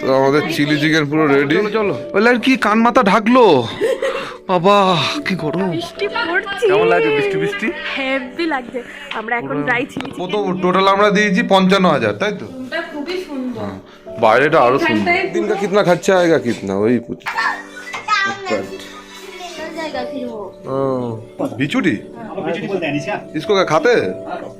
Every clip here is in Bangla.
তো আমাদের চিলি চিকেন পুরো রেডি চলো বলে আর কি কান মাথা ঢাকলো বাবা কি গরম বৃষ্টি পড়ছে কেমন লাগছে বৃষ্টি বৃষ্টি হেভি লাগছে আমরা এখন ড্রাই চিলি কত টোটাল আমরা দিয়েছি পঞ্চান্ন হাজার তাই তো চিকেনটা খুবই সুন্দর বাইরেটা আরো সুন্দর এখানটায় दिन का कितना खर्चा आएगा कितना वही पूछ बिचूटी बिजली बोलते हैं इसका इसको क्या खाते हैं तो पाल पाल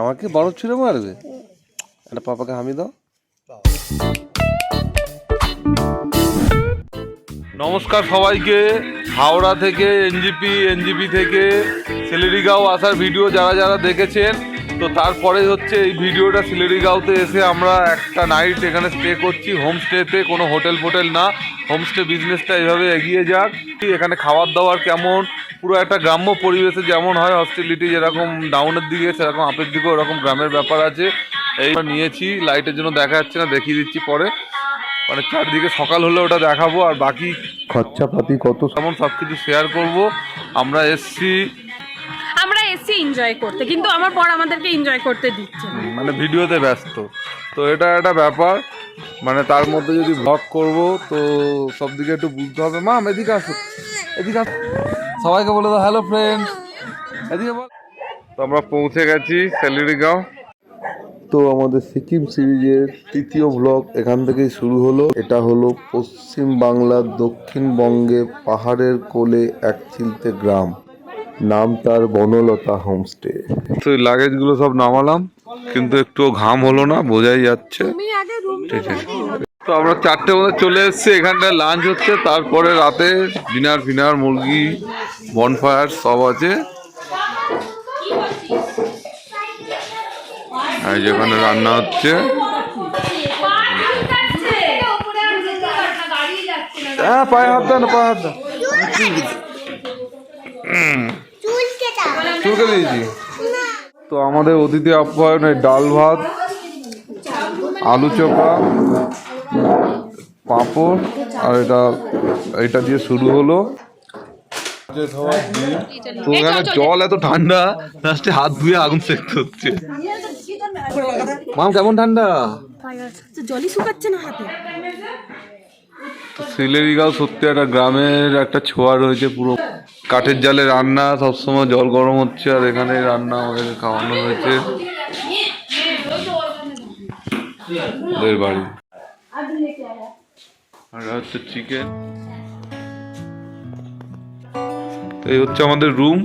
আমাকে বরফ ছুঁড়ে মারবে? একটা পাপাকে হামি দাও। নমস্কার সবাইকে। হাওড়া থেকে, এনজিপি এনজিপি থেকে সিলেরিগাঁও আসার ভিডিও যারা যারা দেখেছেন, তো তারপরে হচ্ছে এই ভিডিওটা সিলেরিগাঁওতে এসে আমরা একটা নাইট এখানে স্টে করছি। হোমস্টেতে কোনো হোটেল ফোটেল না। হোমস্টে বিজনেসটা এইভাবে এগিয়ে যাক। এখানে খাবার দাবার কেমন? পুরো একটা গ্রাম্য পরিবেশে যেমন হয় হস্টিলিটি যেরকম ডাউনের দিকে সেরকম আপের দিকেও ওরকম গ্রামের ব্যাপার আছে। এই নিয়েছি লাইটের জন্য দেখা যাচ্ছে না দেখিয়ে দিচ্ছি পরে। মানে চারদিকে সকাল হলে ওটা দেখাবো আর বাকি খরচাপাতি কত? তেমন সব কিছু শেয়ার করব আমরা এসছি। আমরা এসছি এনজয় করতে কিন্তু আমার পর আমাদেরকে এনজয় করতে দিচ্ছে। মানে ভিডিওতে ব্যস্ত। তো এটা একটা ব্যাপার। মানে তার মধ্যে যদি ব্লগ করব তো সব দিকে একটু বুঝতে হবে। মা এদিকে আসো এদিকে সবাইকে বলে দাও হ্যালো ফ্রেন্ডস এদিকে বল। তো আমরা পৌঁছে গেছি স্যালারিগাঁও তো আমাদের সিকিম সিরিজের তৃতীয় ব্লগ এখান থেকেই শুরু হলো। এটা হলো পশ্চিম বাংলার দক্ষিণবঙ্গে পাহাড়ের কোলে এক চিলতে গ্রাম। নাম তার বনলতা হোমস্টে। তো লাগেজগুলো সব নামালাম কিন্তু একটু ঘাম হলো না বোঝাই যাচ্ছে। তুমি আগে রুম ঠিক আছে। তো আমরা চারটে মধ্যে চলে এসেছি, এখানটায় লাঞ্চ হচ্ছে, তারপরে রাতে ডিনার ফিনার, মুরগি বনফায়ার সব আছে। যেখানে রান্না হচ্ছে। হ্যাঁ পায়ে হাত হাত তো আমাদের অতিথি আপ্যায়নে ডাল ভাত, আলু চোখা পাঁপড় আর এটা এটা দিয়ে শুরু হলো। জল এত ঠান্ডা লাস্টে হাত ধুয়ে আগুন সেকতে হচ্ছে। মাম কেমন ঠান্ডা? জলই শুকাচ্ছে না হাতে। সিলেরিগাঁও সত্যি একটা গ্রামের একটা ছোঁয়া রয়েছে পুরো। কাঠের জালে রান্না সবসময় জল গরম হচ্ছে আর এখানে রান্না আমাদেরকে খাওয়ানো হয়েছে। বাড়ি। আর হচ্ছে চিকেন এই হচ্ছে আমাদের রুম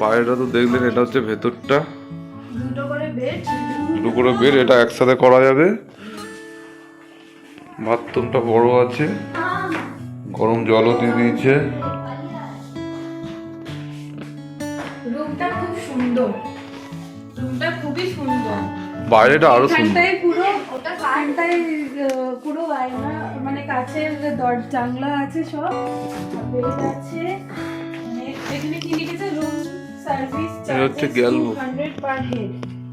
বাইরেটা তো দেখলেন এটা হচ্ছে ভেতরটা। দুটো করে বেড এটা একসাথে করা যাবে। বাথরুমটা বড় আছে। গরম জলও দিয়ে দিয়েছে। রুমটা খুব সুন্দর। রুমটা খুবই সুন্দর। বাইরেটা আরও সুন্দর। পুরো আয়না মানে কাছের দর জানলা আছে সব। বেড আছে। এখানে কি লিখেছে? রুম সার্ভিস এটা হচ্ছে গেলবো। Hundred per head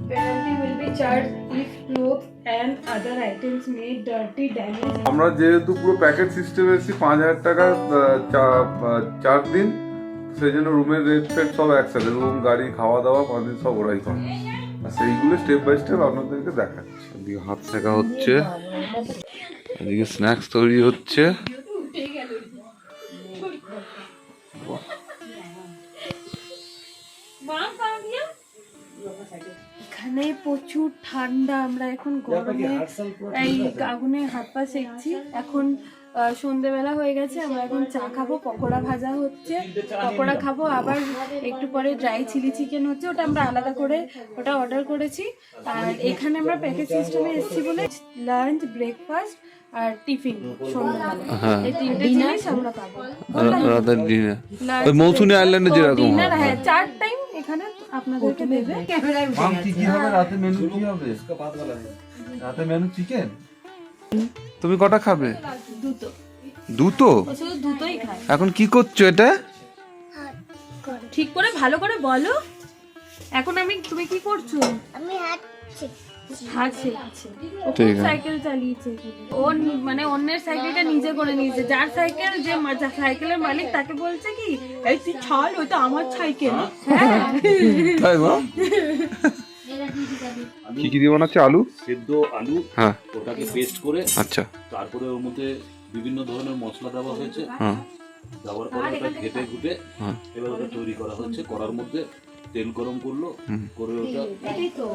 penalty will be charge if cloth and other items made dirty damage আমরা যেহেতু পুরো প্যাকেট সিস্টেম এসেছি পাঁচ হাজার টাকা চা- চার দিন সেই জন্য রুমের রেট ফেট সব একসাথে রুম গাড়ি খাওয়া দাওয়া পাঁচ দিন সব ওরাই করে। আর সেইগুলো স্টেপ বাই স্টেপ আপনাদেরকে দেখাচ্ছি। এদিকে হাত শেখা হচ্ছে। এদিকে স্ন্যাক্স তৈরি হচ্ছে। এখানে প্রচুর ঠান্ডা আমরা এখন গরমে এই আগুনে হাত পা সেকছি এখন সন্ধেবেলা হয়ে গেছে আমরা এখন চা খাব পকোড়া ভাজা হচ্ছে। পকোড়া খাব আবার একটু পরে ড্রাই চিলি চিকেন হচ্ছে ওটা আমরা আলাদা করে ওটা অর্ডার করেছি। আর এখানে আমরা প্যাকেজ সিস্টেমে এসেছি বলে লাঞ্চ ব্রেকফাস্ট আর টিফিন সন্ধ্যাবেলা। এই তিনটে জিনিস আমরা পাবো রাতের ডিনার ওই মৌসুমী আইল্যান্ডে যেরকম ডিনার হ্যাঁ। চার টাইম এখানে আপনাদেরকে দেবে। ক্যামেরায় কি কি হবে? রাতে মেনু কি হবে? রাতে মেনু চিকেন তুমি কটা খাবে? দুটো। দুটো? দুটোই খায়। এখন কি করছ এটা? ঠিক করে ভালো করে বলো। এখন আমি তুমি কি করছ? আমি ঠিক সাইকেল চালিয়েছে? ও মানে অন্যের সাইকেলটা নিজে করে নিয়েছে। যার সাইকেল যে সাইকেলের মালিক তাকে বলছে কি এই তুই ছাড় ওইটা আমার সাইকেল হ্যাঁ। কি কি দিয়ে বানাচ্ছে? আলু? সেদ্ধ আলু হ্যাঁ। ওটাকে পেস্ট করে আচ্ছা। তারপরে ওর মধ্যে বিভিন্ন ধরনের মশলা দেওয়া হয়েছে। হ্যাঁ। দেওয়ার পরে ওটা ঘেটে ঘুটে হ্যাঁ। এবার ওটা তৈরি করা হচ্ছে। করার মধ্যে তেল গরম করল হুম। করে ওটা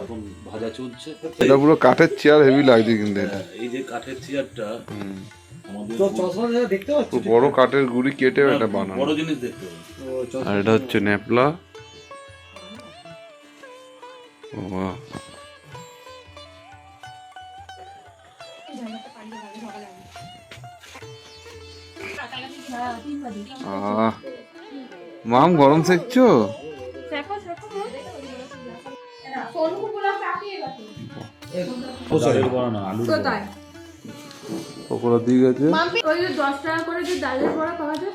এখন ভাজা চলছে। এটা পুরো কাঠের চেয়ার হেভি লাগছে কিন্তু এটা। এই যে কাঠের চেয়ারটা হুম। বড় কাঠের গুড়ি কেটে এটা বানানো। বড় জিনিস দেখতে আর এটা হচ্ছে ন্যাপলা। আহ মাম গরম সেকছো? দেখো দেখো পকোড়া দিয়ে গেছে ওই দশ টাকা করে যে ডালের বড়া পাওয়া যায়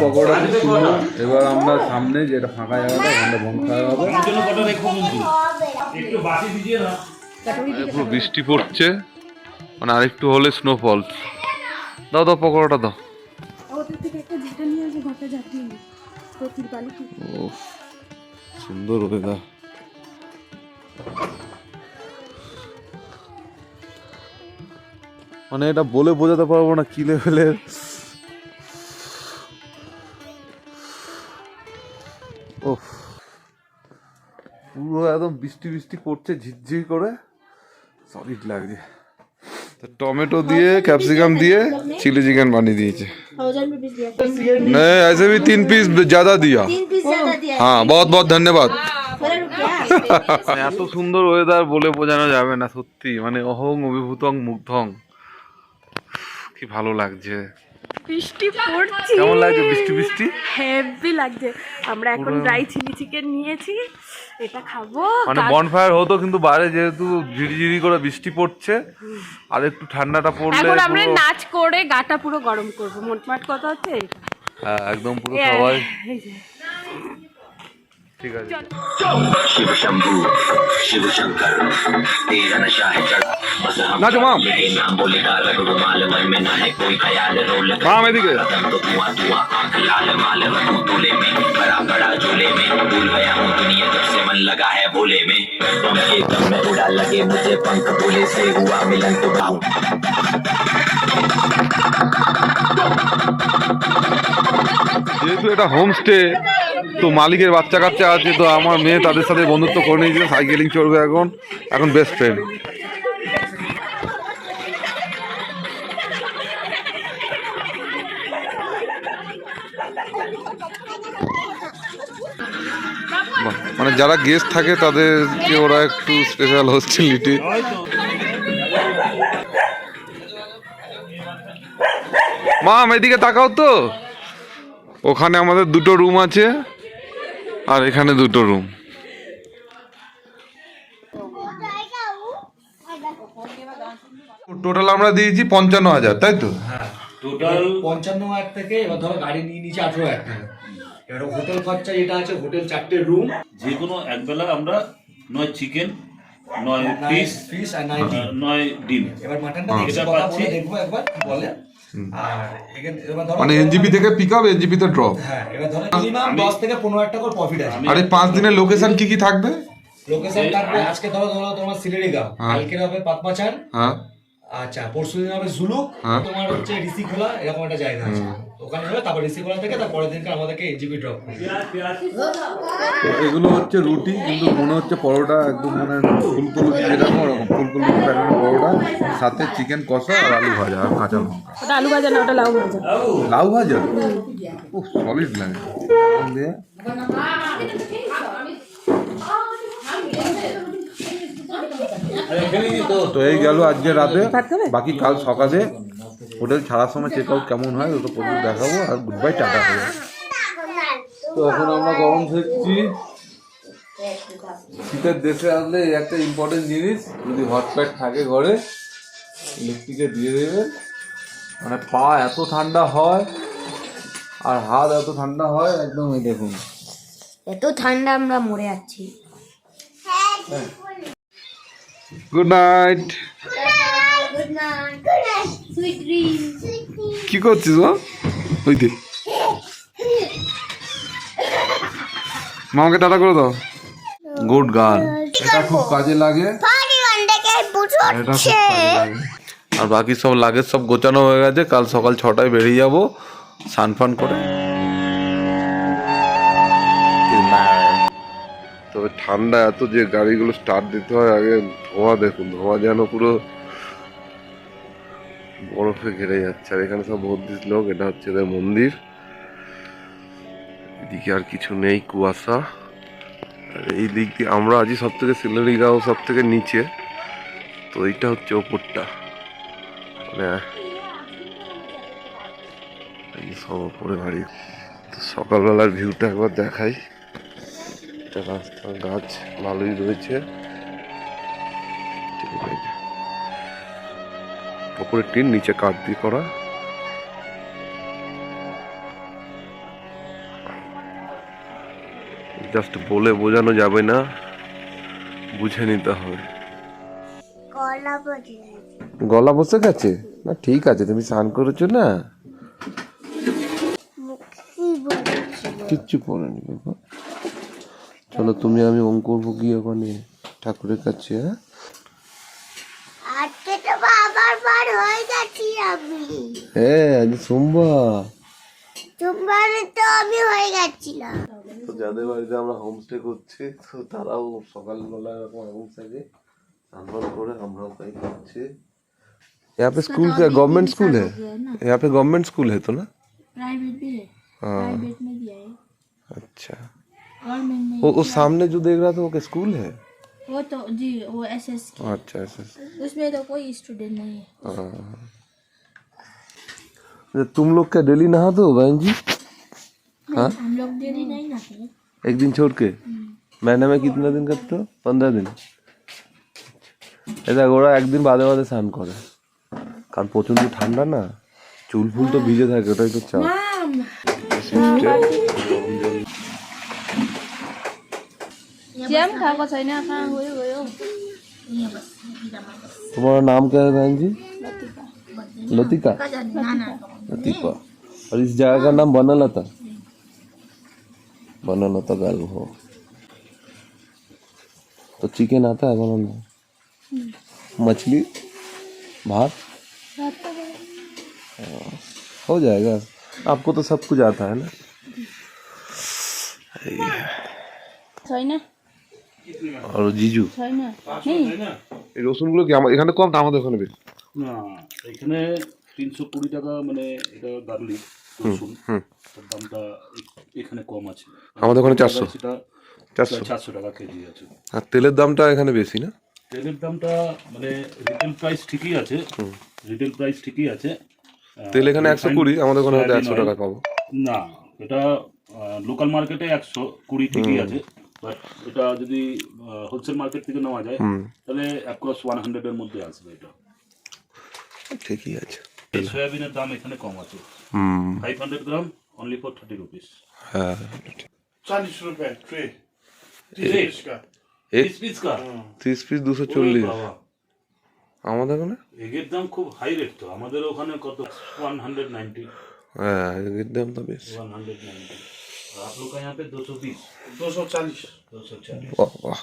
পকোড়া ছিল এবার আমরা সামনে যেটা ফাঁকা জায়গাটা ওখানে বন খাওয়া হবে। পুরো বৃষ্টি পড়ছে। মানে আরেকটু হলে স্নোফল দাও দাও পকোড়াটা দাও। সুন্দর ওয়েদার মানে এটা বলে বোঝাতে পারব না কি লেভেলের ও পুরো একদম বৃষ্টি বৃষ্টি পড়ছে ঝিরঝির করে সলিড লাগছে তো টমেটো দিয়ে ক্যাপসিকাম দিয়ে চিলি চিকেন বানিয়ে দিয়েছে थाउजेंड रुपीज दिया नहीं ऐसे भी तीन पीस ज्यादा दिया तीन पीस ज्यादा दिया हाँ बहुत बहुत धन्यवाद थोड़ा रुपया এত সুন্দর ওয়েদার বলে বোঝানো যাবে না সত্যি মানে অহং অভিভূতং মুগ্ধং কি ভালো লাগছে বৃষ্টি পড়ছে। কেমন লাগছে বৃষ্টি বৃষ্টি? হেভি লাগছে। আমরা এখন ড্রাই চিলি চিকেন নিয়েছি। এটা খাব। মানে বনফায়ার হতো কিন্তু বাইরে যেহেতু ঝিরিঝিরি করে বৃষ্টি পড়ছে আর একটু ঠান্ডাটা পড়লে এখন আমরা নাচ করে গাটা পুরো গরম করব। মোটমাট কথা হচ্ছে? হ্যাঁ একদম পুরো সবাই। ঠিক আছে शिव शंभु शिव शंकर तेरा नशा है चढ़ा बस हम नाचो माम। मेरे नाम बोले काला रुमाल मन में ना है कोई ख्याल रोल कर माम एदिके कदम तो धुआं धुआं आंख लाल माल रखूं दूल्हे में बड़ा बड़ा झूले में भूल गया हूँ दुनिया जब से मन लगा है भोले में बम के दम में उड़ा लगे मुझे पंख बोले से हुआ मिलन तो गाऊं যেহেতু এটা হোমস্টে তো মালিকের বাচ্চা কাচ্চা আছে, তো আমার মেয়ে তাদের সাথে বন্ধুত্ব করে নিয়েছে, সাইকেলিং চলবে এখন এখন বেস্ট ফ্রেন্ড মানে যারা গেস্ট থাকে তাদেরকে ওরা একটু স্পেশাল হস্টেলিটি মাম এদিকে তাকাও তো। ওখানে আমাদের দুটো রুম আছে। আর এখানে দুটো রুম টোটাল আমরা দিয়েছি পঞ্চান্ন হাজার তাই তো? টোটাল পঞ্চান্ন হাজার থেকে এবার ধরো গাড়ি নিয়ে নিচে আঠেরো হাজার টাকা। এবার হোটেল খরচা যেটা আছে হোটেল চারটে রুম যে কোনো একবেলা আমরা নয় চিকেন নয় পিস ফিস আর নয় ডিম। এবার মাটনটা হ্যাঁ। এটা পাচ্ছি। দেখব একবার বলে? আর এখানে এবার ধরো মানে এনজিপি থেকে পিক আপ এনজিপি তে ড্রপ হ্যাঁ এবার ধরো মিনিমাম দশ থেকে পনেরো একটা করে প্রফিট আছে। আরে পাঁচ দিনের লোকেশন কি কি থাকবে? লোকেশন থাকবে আজকে ধরো ধরো তোমার সিলেরিগাঁও হ্যাঁ। কালকে হবে পাতমাচান হ্যাঁ। আচ্ছা পরশু দিন হবে জুলুক হ্যাঁ। তোমার হচ্ছে ঋষি খোলা এরকম একটা জায়গা আছে। ওখানে তারপর থেকে তারপরের দিনকে আমাদেরকে এনজিপি ড্রপ এগুলো হচ্ছে রুটি কিন্তু মনে হচ্ছে পরোটা একদম মানে ফুলকুল যেরকম ওরকম ফুলকুল প্যাটার্নের পরোটা সাথে চিকেন কষা আর আলু ভাজা আর কাঁচা লঙ্কা। ওটা আলু ভাজা না ওটা লাউ ভাজা। লাউ ভাজা? ও সলিড লাগে। দিয়ে তো। এই গেল আজকে রাতে। বাকি কাল সকালে হোটেল ছাড়ার সময় চেক আউট কেমন হয় ওটা প্রচুর দেখাবো আর গুড বাই টাটা। হবে তো এখন আমরা গরম থাকছি শীতের দেশে আসলে এই একটা ইম্পর্টেন্ট জিনিস যদি হট প্যাড থাকে ঘরে ইলেকট্রিকে দিয়ে দেবেন। মানে পা এত ঠান্ডা হয় আর হাত এত ঠান্ডা হয় একদম এই দেখুন। এত ঠান্ডা আমরা মরে যাচ্ছি। গুড নাইট গুড নাইট কি করছিস ও ওই দে। মামাকে টাটা করে দাও। গুড গান। এটা খুব কাজে লাগে। এটা খুব কাজে লাগে। আর বাকি সব লাগেজ সব গোছানো হয়ে গেছে। কাল সকাল ছটায় বেরিয়ে যাব। সান ফান করে। তবে ঠান্ডা এত যে গাড়িগুলো স্টার্ট দিতে হয় আগে ধোঁয়া দেখুন। ধোঁয়া যেন পুরো বরফে ঘেরে যাচ্ছে। আর এখানে সব বৌদ্ধিস লোক, এটা হচ্ছে এদের মন্দির। এদিকে আর কিছু নেই, কুয়াশা। আর এই দিক দিয়ে আমরা আজই সব থেকে সিলারিগাঁও সব থেকে নিচে। তো এইটা হচ্ছে ওপরটা। মানে সব ওপরে বাড়ি। তো সকালবেলার ভিউটা একবার দেখাই। এটা রাস্তা গাছ ভালোই রয়েছে। ঠিক আছে ওপরে টিন নিচে কাঠ দিয়ে করা। জাস্ট বলে বোঝানো যাবে না বুঝে নিতে হবে। গলা বসে গেছে? না ঠিক আছে তুমি স্নান করেছ না? কিচ্ছু বাবা। চলো তুমি আমি অঙ্ক করব কি ওখানে ঠাকুরের কাছে হ্যাঁ আজকে তো বাবার বার হয়ে গেছি আমি হ্যাঁ আজ সোমবার সোমবারে তো আমি হয়ে গেছিলাম তো যাদের বাড়িতে আমরা হোমস্টে করছি তো তারাও সকালবেলা এরকম আগুন থাকে স্নান করে আমরাও তাই করছি यहाँ पे स्कूल क्या गवर्नमेंट स्कूल है यहाँ पे गवर्नमेंट स्कूल है तो ना प्राइवेट भी है हाँ प्राइवेट में दिया है अच्छा गवर्नमेंट में वो वो सामने जो देख रहा था वो क्या स्कूल है वो तो जी वो एस एस अच्छा ऐसा उसमें तो कोई स्टूडेंट नहीं है हाँ तुम लोग क्या डेली नहाते हो बहन जी हाँ हम लोग डेली नहीं नहाते एक दिन छोड़ के महीने में कितने दिन करते हो पंद्रह दिन এটা ওরা একদিন বাদে বাদে স্নান করে কারণ প্রচন্ড ঠান্ডা না চুল ফুল তো ভিজে থাকে ওটাই তো চাপ चिया पनि खाएको छैन कहाँ गयो गयो तुम्हारा नाम क्या है बहन जी लतिका लतिका और इस जगह का नाम बनलता बनलता गर्ल हो तो चिकन आता है बनाना मछली भात हाँ, जाएगा आपको तो सब कुछ आता है ना छैन আর জিজু। হ্যাঁ। এই রসুনগুলো কি এখানে কম না আমাদের ওখানে বেশি? না এখানে তিনশো কুড়ি টাকা মানে এটা গার্লিক রসুন। দামটা এখানে কম আছে। আমাদের ওখানে চারশো। চারশো? চারশো টাকা কেজি আছে। আর তেলের দামটা এখানে বেশি না? তেলের দামটা মানে রিটেল প্রাইস ঠিকই আছে। রিটেল প্রাইস ঠিকই আছে। তেল এখানে একশো কুড়ি আমাদের ওখানে একশো টাকা পাবো। না এটা লোকাল মার্কেটে একশো কুড়ি ঠিকই আছে। এটা যদি হোলসেল মার্কেট থেকে নেওয়া যায় তাহলে অ্যাপ্রক্স ওয়ান হান্ড্রেডের মধ্যে আসবে এটা। ঠিকই আছে। সয়াবিনের দাম এখানে কম আছে। Five hundred gram only for thirty rupees হ্যাঁ। চালিশ রুপিয়া ট্রে তিরিশ পিস দুশো চল্লিশ। আমাদের ওখানে? এগের দাম খুব হাই রেট তো। আমাদের ওখানে কত? ওয়ান হান্ড্রেড নাইনটি হ্যাঁ এগের দাম তো বেশ। ওয়ান হান্ড্রেড নাইনটি आप लोग का यहाँ पे दो सौ बीस दो सौ चालीस दो सौ चालीस বাহ বাহ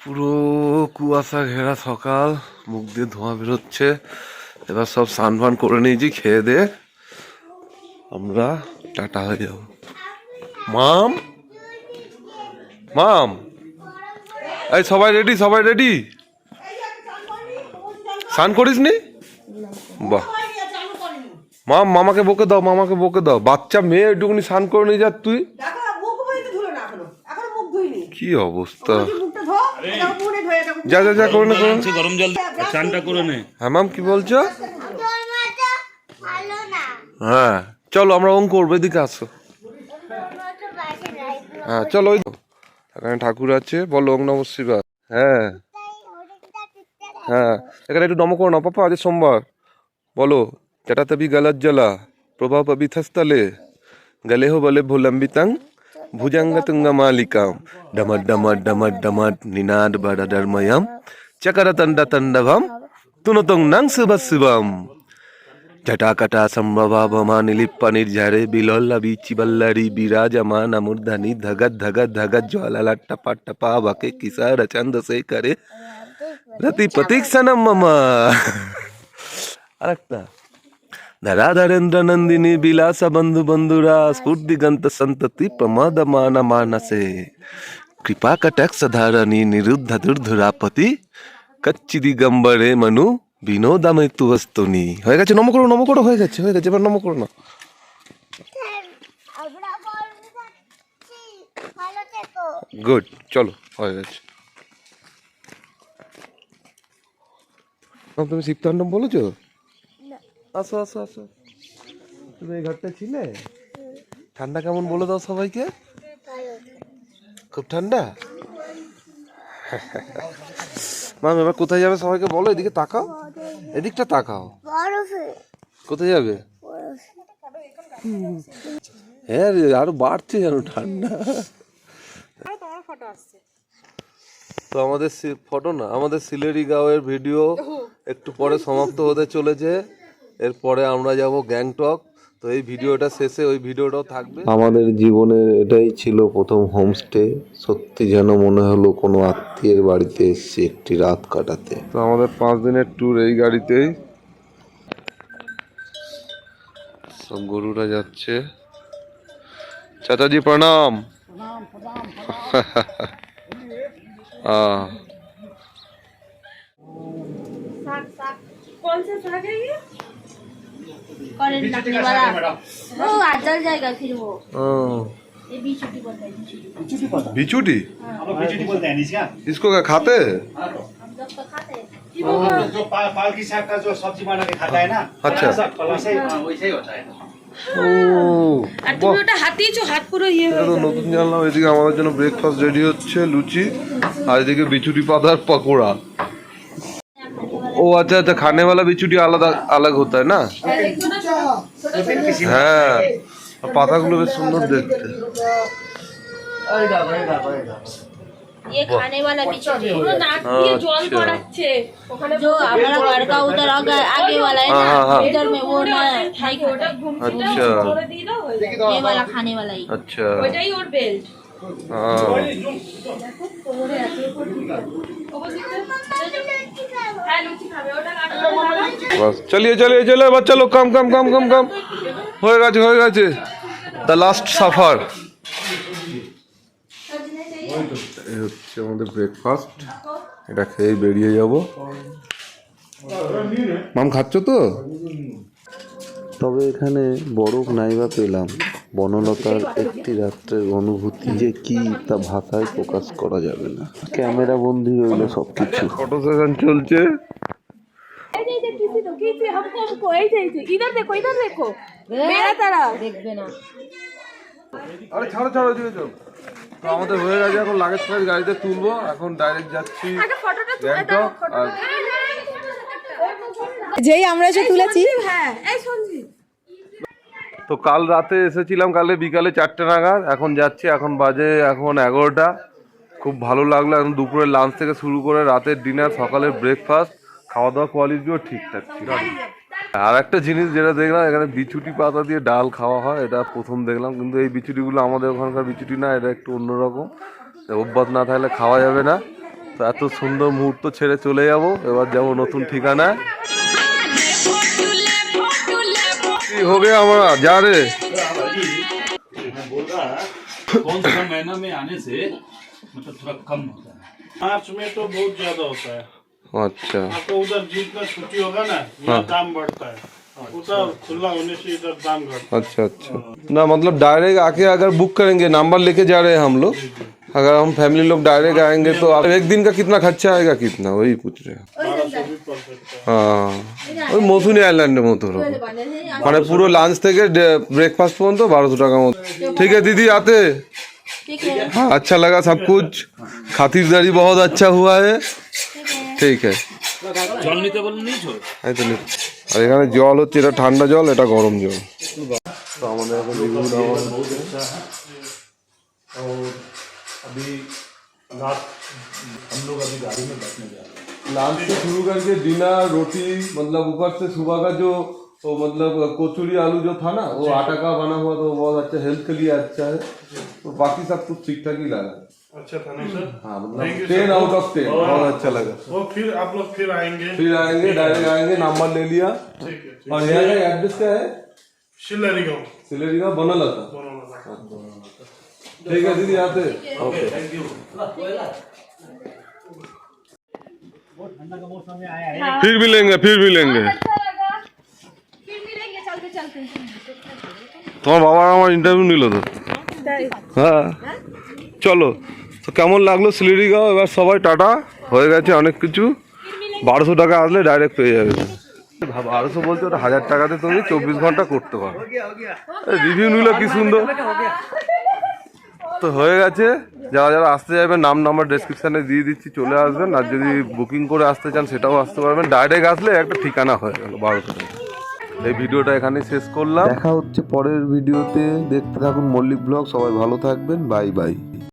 পুরো কুয়াশা ঘেরা সকাল মুখ দিয়ে ধোঁয়া বেরোচ্ছে এবার সব স্নান ফান করে নিয়েছি খেয়ে দিয়ে আমরা টাটা হয়ে যাব মাম মাম এই সবাই রেডি সবাই রেডি স্নান করিস নি বাহ মাম মামাকে বকে দাও মামাকে বকে দাও। বাচ্চা মেয়ে একটুকুনি স্নান করে নিয়ে যা তুই। দেখো মুখ বইতে ধুলো না এখনও। এখনও মুখ ধুইনি। কি অবস্থা? যা যা যা করে নে করে গরম জল চানটা করে নে। হ্যাঁ ম্যাম কি বলছো? হ্যাঁ চলো আমরা অঙ্ক করব এদিকে আসো। হ্যাঁ চলো ওই তো। এখানে ঠাকুর আছে বলো ওম নম হ্যাঁ। হ্যাঁ এখানে একটু নম করো না পাপা আজ সোমবার। বলো। জটা তবি গলত জলা প্রভাব অবিথস্থলে গলে হো বলে ভুলম্বিতাং ভুজঙ্গ তুঙ্গ মালিকাম ডমট ডমট ডমট ডমট নিনাদ বড়দর্ময়ম চকর তন্ড তন্ডভম তুনতং নং শুভ শুভম জটাকটা সম্ভবাভমা নিলিপ্পা নির্ঝরে বিলল্লা বিচি বল্লরি বিরাজমান মূর্ধনি ধগৎ ধগৎ ধগৎ জ্বালা টপা টপা বকে কিসার চন্দ সে করে রতি প্রতীক্ষণম মম আরেকটা ধরাধরেন্দ্র নন্দিনী বিলাস বন্ধু বন্ধুরা স্ফূর্তিগন্ত সন্ততি প্রমোদমান মানসে কৃপা কটক সধারণী নিরুদ্ধ দুর্ধুরাপতি কচ্চি দিগম্বরে মনু বিনোদামৃত্যু বস্তুনি হয়ে গেছে নম করো নম করো হয়ে গেছে হয়ে গেছে এবার নম করো না গুড চলো হয়ে গেছে তুমি শিবতাণ্ডব বলেছ আসো আসো আসো। তুমি এই ঘরটা ছিলে? ঠান্ডা কেমন বলে দাও সবাইকে। খুব ঠান্ডা? মাম এবার কোথায় যাবে সবাইকে বলো এদিকে তাকাও। এদিকটা তাকাও। কোথায় যাবে? হ্যাঁ আরও বাড়ছে যেন ঠান্ডা। তো আমাদের ফটো না আমাদের সিলেরি গাঁওয়ের ভিডিও একটু পরে সমাপ্ত হতে চলেছে। এরপরে আমরা যাব গ্যাংটক। তো এই ভিডিওটা শেষে ওই ভিডিওটাও থাকবে। আমাদের জীবনে এটাই ছিল প্রথম হোমস্টে সত্যি যেন মনে হলো কোনো আত্মীয়ের বাড়িতে এসেছি একটি রাত কাটাতে। তো আমাদের পাঁচ দিনের ট্যুর এই গাড়িতেই। সব গরুরা যাচ্ছে। চাচাজি প্রণাম। আহ कौन सा साग है ये करेंट लगने वाला वो अचल जाएगा फिर वो हाँ। ये बीच छुट्टी बोलता है बीच छुट्टी बिचूटी हम लोग बीजेटी बोलते हैं निशिया इसको क्या खाते हैं हम लोग तो खाते हैं जो पा, पालकी साग का जो सब्जी बना के खाता है ना अच्छा। वैसे ही वैसे ही होता है ও আর তুমি ওটা হাত দিয়েছো হাত পুরো ইয়ে এটা তো নতুন জানলাম এদিকে আমাদের জন্য ব্রেকফাস্ট রেডি হচ্ছে লুচি আর এদিকে বিচুটি পাতার পকোড়া ও আচ্ছা আচ্ছা খানে वाला বিচুটি আলাদা আলাদা होता है ना হ্যাঁ আর পাতাগুলো বেশ সুন্দর দেখতে ये खाने वाला बीच छुट्टी পুরো নাক দিয়ে জল আচ্ছা। পড়াচ্ছে ওখানে जो हमारा घर का उधर आगे आगे वाला है हाँ, हाँ, हाँ। ना इधर में वो ना नहीं ওটা खाता ঘুমছিটা আচ্ছা করে দিয়ে দাও হয়ে যাবে। ये वाला खाने वाला ही अच्छा ওইটাই ওর বেল্ট हाँ হ্যাঁ লুচি খাবে ওটা কাটো बस चलिए चलिए चलो बच्चा लोग कम कम कम कम कम হয়ে গেছে হয়ে গেছে দ্য লাস্ট সাফার এই হচ্ছে আমাদের ব্রেকফাস্ট এটা খেয়ে বেরিয়ে যাব মাম খাচ্ছ তো তবে এখানে বরফ নাইবা পেলাম বনলতার একটি রাত্রের অনুভূতি যে কি তা ভাষায় প্রকাশ করা যাবে না ক্যামেরা বন্দি রইল সব কিছু ফটো সেশন চলছে আরে ছাড়ো ছাড়ো তো আমাদের হয়ে গেছে এখন লাগেজ ফাগেজ গাড়িতে তুলবো এখন ডাইরেক্ট যাচ্ছি গ্যাংটক আর যেই আমরা এসে তুলেছি হ্যাঁ তো কাল রাতে এসেছিলাম, কালে বিকালে চারটে নাগাদ, এখন যাচ্ছি, এখন বাজে এখন এগারোটা। খুব ভালো লাগল, এখন দুপুরের লাঞ্চ থেকে শুরু করে রাতের ডিনার সকালের ব্রেকফাস্ট খাওয়া দাওয়া কোয়ালিটিও ঠিকঠাক ছিল। আর একটা জিনিস যেটা দেখলাম, এখানে বিচুটি পাতা দিয়ে ডাল খাওয়া হয়, এটা প্রথম দেখলাম, কিন্তু এই বিচুটিগুলো আমাদের ওখানকার বিচুটি না, এটা একটু অন্যরকম। অভ্যাস না থাকলে খাওয়া যাবে না। তো এত সুন্দর মুহূর্ত ছেড়ে চলে যাব, এবার যাব নতুন ঠিকানায়। शादी हो गया हमारा जा रहे। कौन सा महीना में आने से मतलब थोड़ा कम होता है? मार्च में तो बहुत ज़्यादा होता है। अच्छा। आपको उधर छुट्टी होगा ना हाँ। दाम बढ़ता है। उधर खुला होने से इधर दाम घटता अच्छा अच्छा। ना मतलब डायरेक्ट आके अगर बुक करेंगे नंबर लेके जा रहे हैं हम लोग अगर हम फैमिली लोग डायरेक्ट आएँगे तो आप एक दिन का कितना खर्चा आएगा कितना? वही पूछ रहे हैं। ওই মথুনি আইল্যান্ডের মতো ওরকম মানে পুরো লাঞ্চ থেকে ব্রেকফাস্ট পর্যন্ত বারোশো টাকা মতো ঠিক আছে দিদি আতে ठीक है हाँ अच्छा लगा सब कुछ खातिरदारी बहुत अच्छा हुआ है ঠিক আছে জল নিতে বলুন নিয়েছো এই তো নিচ্ছি। আর এখানে জল হচ্ছে এটা ঠান্ডা জল এটা গরম জল তো আমাদের এখন বিভিন্ন बहुत अच्छा है और अभी लास्ट हम लोग अभी गाड़ी में बैठने जा रहे हैं लंच से शुरू करके डिनर रोटी मतलब ऊपर से सुबह का जो तो मतलब कोचुरी आलू जो था ना वो आटा का बना हुआ तो बहुत अच्छा हेल्थ के लिए अच्छा है। तो बाकी सब कुछ ठीक ठाक ही लगा। अच्छा था ना सर? हाँ मतलब टेन आउट ऑफ़ टेन बहुत अच्छा लगा। वो फिर आप लोग फिर आएँगे। फिर आएँगे डायरेक्ट आएँगे नंबर ले लिया। और यहाँ का एड्रेस क्या है? शिल्लरी गाँव। सिलेरी था दोनों लगा ठीक है दीदी आते ओके फिर भी लेंगे फिर भी लेंगे अच्छा लगा फिर मिलेंगे चलते चलते তোমার বাবা আমার ইন্টারভিউ নিল তো হ্যাঁ চলো তো কেমন লাগলো সিলিরিগাঁও এবার সবাই টাটা হয়ে গেছে অনেক কিছু বারোশো টাকা আসলে ডাইরেক্ট পেয়ে যাবে বারোশো বলতে ওটা হাজার টাকাতে তুমি চব্বিশ ঘন্টা করতে পারো রিভিউ নিল কি সুন্দর তো হয়ে গেছে যারা যারা আসতে চাইবেন নাম নাম্বার ডেসক্রিপশানে দিয়ে দিচ্ছি, চলে আসবেন। আর যদি বুকিং করে আসতে চান, সেটাও আসতে পারবেন। ডাইরেক্ট আসলে একটা ঠিকানা হয়ে গেল বারোশো এই ভিডিওটা এখানে শেষ করলাম। দেখা হচ্ছে পরের ভিডিওতে। দেখতে থাকুন মল্লিক ব্লগ। সবাই ভালো থাকবেন। Bye bye.